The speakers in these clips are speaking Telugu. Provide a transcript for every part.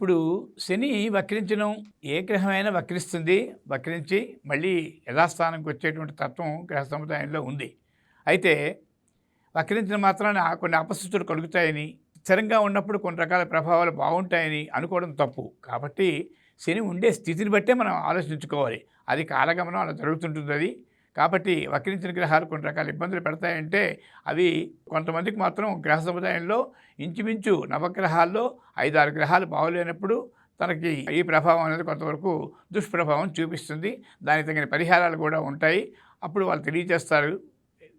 ఇప్పుడు శని వక్రించడం ఏ గ్రహమైనా వక్రిస్తుంది. వక్రించి మళ్ళీ యథాస్థానంకి వచ్చేటువంటి తత్వం గ్రహ సముదాయంలో ఉంది. అయితే వక్రించిన మాత్రాన కొన్ని అపస్థితులు కలుగుతాయని స్థిరంగా ఉన్నప్పుడు కొన్ని రకాల ప్రభావాలు బాగుంటాయని అనుకోవడం తప్పు. కాబట్టి శని ఉండే స్థితిని బట్టే మనం ఆలోచించుకోవాలి. అది కాలగమనం అలా జరుగుతుంటుంది అది. కాబట్టి వక్రించిన గ్రహాలు కొన్ని రకాల ఇబ్బందులు పెడతాయంటే అవి కొంతమందికి మాత్రం గ్రహ సముదాయంలో ఇంచుమించు నవగ్రహాల్లో ఐదారు గ్రహాలు బాగోలేనప్పుడు తనకి ఈ ప్రభావం అనేది కొంతవరకు దుష్ప్రభావం చూపిస్తుంది. దానికి తగిన పరిహారాలు కూడా ఉంటాయి. అప్పుడు వాళ్ళు తెలియజేస్తారు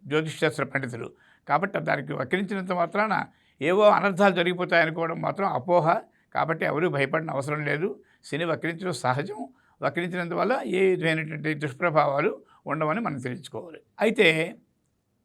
జ్యోతిష్శాస్త్ర పండితులు. కాబట్టి దానికి వక్రించినంత మాత్రాన ఏవో అనర్థాలు జరిగిపోతాయనుకోవడం మాత్రం అపోహ. కాబట్టి ఎవరూ భయపడిన అవసరం లేదు. శని వక్రించడం సహజం. వక్రించినందువల్ల ఏ విధమైనటువంటి దుష్ప్రభావాలు ఉండవని మనం తెలుసుకోవాలి. అయితే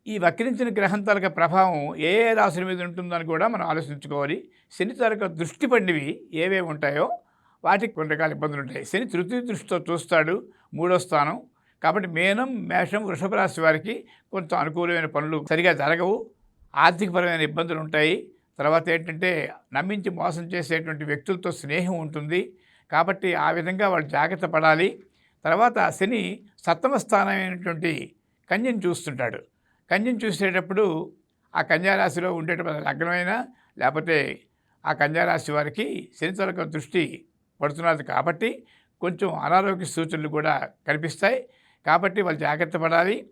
ఈ వక్రించిన గ్రహం తాలూకా ప్రభావం ఏ ఏ రాశుల మీద ఉంటుందని కూడా మనం ఆలోచించుకోవాలి. శని తాలూకా దృష్టి పడినవి ఏవే ఉంటాయో వాటికి కొన్ని రకాల ఇబ్బందులు ఉంటాయి. శని తృతీయ దృష్టితో చూస్తాడు మూడో స్థానం. కాబట్టి మేనం మేషం వృషభ రాశి వారికి కొంత అనుకూలమైన పనులు సరిగా జరగవు. ఆర్థికపరమైన ఇబ్బందులు ఉంటాయి. తర్వాత ఏంటంటే నమ్మించి మోసం చేసేటువంటి వ్యక్తులతో స్నేహం ఉంటుంది. కాబట్టి ఆ విధంగా వాళ్ళు జాగ్రత్త పడాలి. తర్వాత శని సప్తమ స్థానమైనటువంటి కన్యను చూస్తుంటాడు. కన్యను చూసేటప్పుడు ఆ కన్యారాశిలో ఉండేటువంటి లగ్నమైన లేకపోతే ఆ కన్యారాశి వారికి శని దృష్టి పడుతున్నది కాబట్టి కొంచెం అనారోగ్య సూచనలు కూడా కనిపిస్తాయి. కాబట్టి వాళ్ళు జాగ్రత్త పడాలి.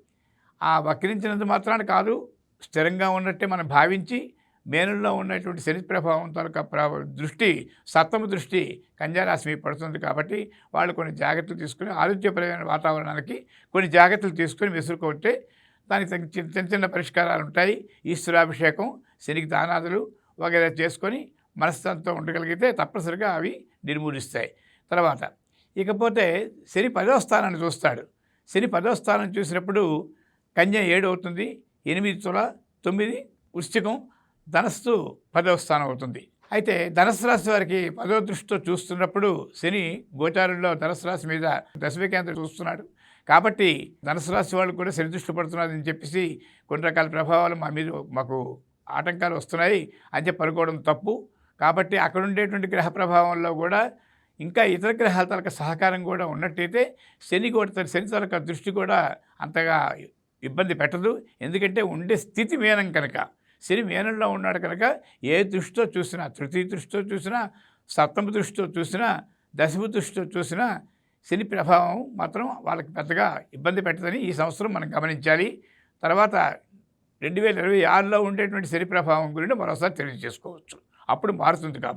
ఆ వక్రించినంత మాత్రాన కాదు స్థిరంగా ఉన్నట్టే మనం భావించి మేనుల్లో ఉన్నటువంటి శని ప్రభావం తాలూకా దృష్టి సప్తమ దృష్టి కన్యారాశి మీద పడుతుంది కాబట్టి వాళ్ళు కొన్ని జాగ్రత్తలు తీసుకుని ఆరోగ్యపరమైన వాతావరణానికి కొన్ని జాగ్రత్తలు తీసుకుని విసురుకుంటే దానికి చిన్న చిన్న చిన్న పరిష్కారాలు ఉంటాయి. ఈశ్వరాభిషేకం శనికి దానాదులు వగైరా చేసుకొని మనస్తంతో ఉండగలిగితే తప్పనిసరిగా అవి నిర్మూలిస్తాయి. తర్వాత ఇకపోతే శని పదో స్థానాన్ని చూస్తాడు. శని పదో స్థానం చూసినప్పుడు కన్య ఏడు అవుతుంది ఎనిమిది తుల తొమ్మిది వృశ్చికం ధనస్సు పదవ స్థానం అవుతుంది. అయితే ధనస్సు రాశి వారికి పదవ దృష్టితో చూస్తున్నప్పుడు శని గోచారంలో ధనస్సు రాశి మీద దశమ కేంద్రం చూస్తున్నాడు. కాబట్టి ధనస్సు రాశి వాళ్ళు కూడా శని దృష్టి పడుతున్నారని చెప్పేసి కొన్ని రకాల ప్రభావాలు మా మీద మాకు ఆటంకాలు వస్తున్నాయి అని చెప్పి అనుకోవడం తప్పు. కాబట్టి అక్కడ ఉండేటువంటి గ్రహ ప్రభావంలో కూడా ఇంకా ఇతర గ్రహాల తలక సహకారం కూడా ఉన్నట్టయితే శని కూడా శని తలక దృష్టి కూడా అంతగా ఇబ్బంది పెట్టదు. ఎందుకంటే ఉండే స్థితి మేనం కనుక. శని మేనంలో ఉన్నాడు కనుక ఏ దృష్టితో చూసినా తృతీయ దృష్టితో చూసినా సప్తమ దృష్టితో చూసినా దశమ దృష్టితో చూసినా శని ప్రభావం మాత్రం వాళ్ళకి పెద్దగా ఇబ్బంది పెట్టదని ఈ సంవత్సరం మనం గమనించాలి. తర్వాత రెండు వేల ఇరవై ఆరులో ఉండేటువంటి శని ప్రభావం గురించి మరోసారి తెలియజేసుకోవచ్చు. అప్పుడు మారుతుంది కాబట్టి.